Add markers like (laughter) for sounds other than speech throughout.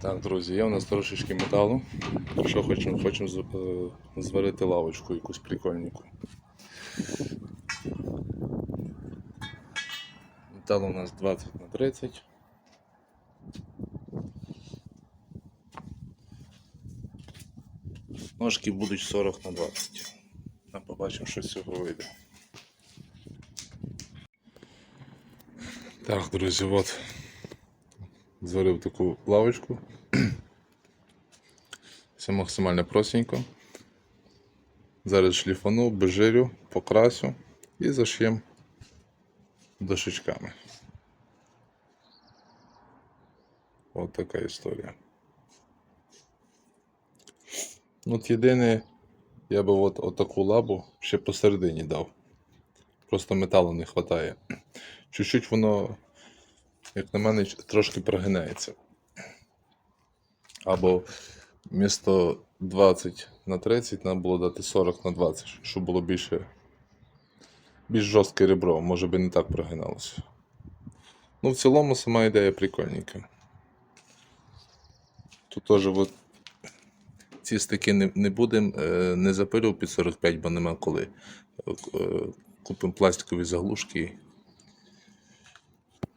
Так, друзі, є у нас трошечки металу. Що хочемо, хочемо е, зварити лавочку якусь прикольненьку. Метал у нас 20 на 30. Ножки будуть 40 на 20. Там побачимо, що з цього вийде. Так, друзі, от зварив таку лавочку. (clears throat) Все максимально простенько. Зараз шліфану, безжирю, покрасю і заш'єм дошечками. От така історія. От єдине, я би от, от таку лабу ще посередині дав. Просто металу не вистачає. (clears throat) Чуть-чуть воно, як на мене, трошки прогинається. Або вмісто 20 на 30 треба було дати 40 на 20, щоб було більше більш жорстке ребро, може би не так прогиналося. Ну, в цілому сама ідея прикольненька. Тут теж от ці стики не, не будемо, е, не запилював під 45, бо нема коли. Е, Купимо пластикові заглушки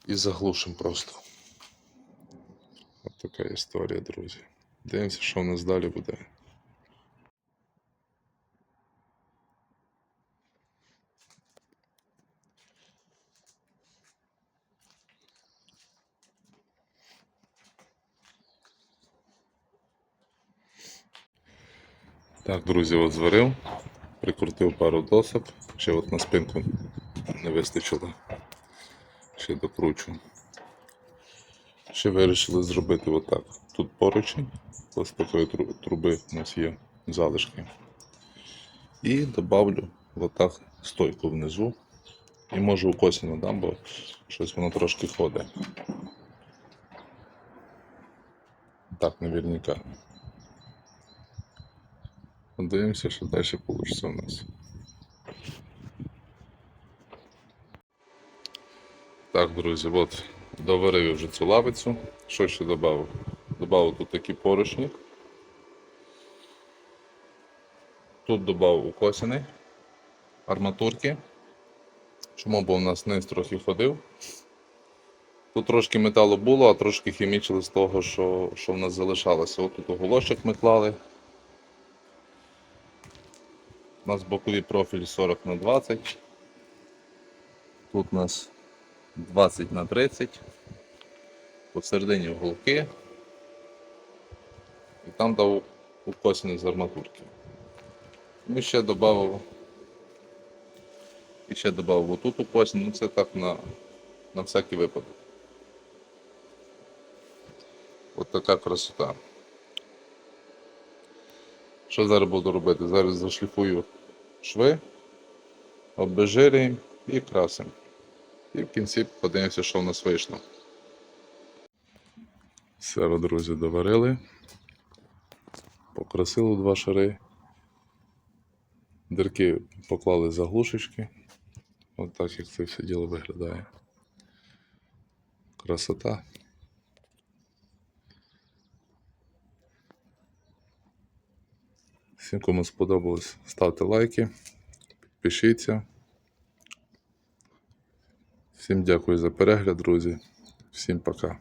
і заглушимо просто. От така історія, друзі. Дивимося, що в нас далі буде. Так, друзі, от зварив, прикрутив пару досок, ще от на спинку не вистачило. Ще докручу. Ще вирішили зробити отак. Тут поручень, такої труби у нас є залишки. І добавлю отак стойку внизу. І може у косі надам, бо щось воно трошки ходить. Так, наверняка. Подивимося, що далі вийде у нас. Так, друзі, от доварив вже цю лавицю. Що ще додав? Добавив тут такі поручні. Тут додав укосини, арматурки. Чому? Бо у нас низ трохи ходив. Тут трошки металу було, а трошки хімічили з того, що, що в нас залишалося. От тут оголошок ми клали. У нас боковий профіль 40 на 20. Тут у нас 20 на 30. Посередині уголки. І там дав укосини з арматурки. Ну, ще додав. І ще додав отут укосин, ну це так на, на всякий випадок. От така красота. Що зараз буду робити? Зараз зашліфую шви, обезжирюємо і красимо. І в кінці подивимося, що в нас вийшло. Все, друзі, доварили. Покрасили два шари. Дирки поклали заглушечки. От так як це все діло виглядає. Красота. Всім, кому сподобалось, ставте лайки, підпишіться. Всім дякую за перегляд, друзі. Всім пока.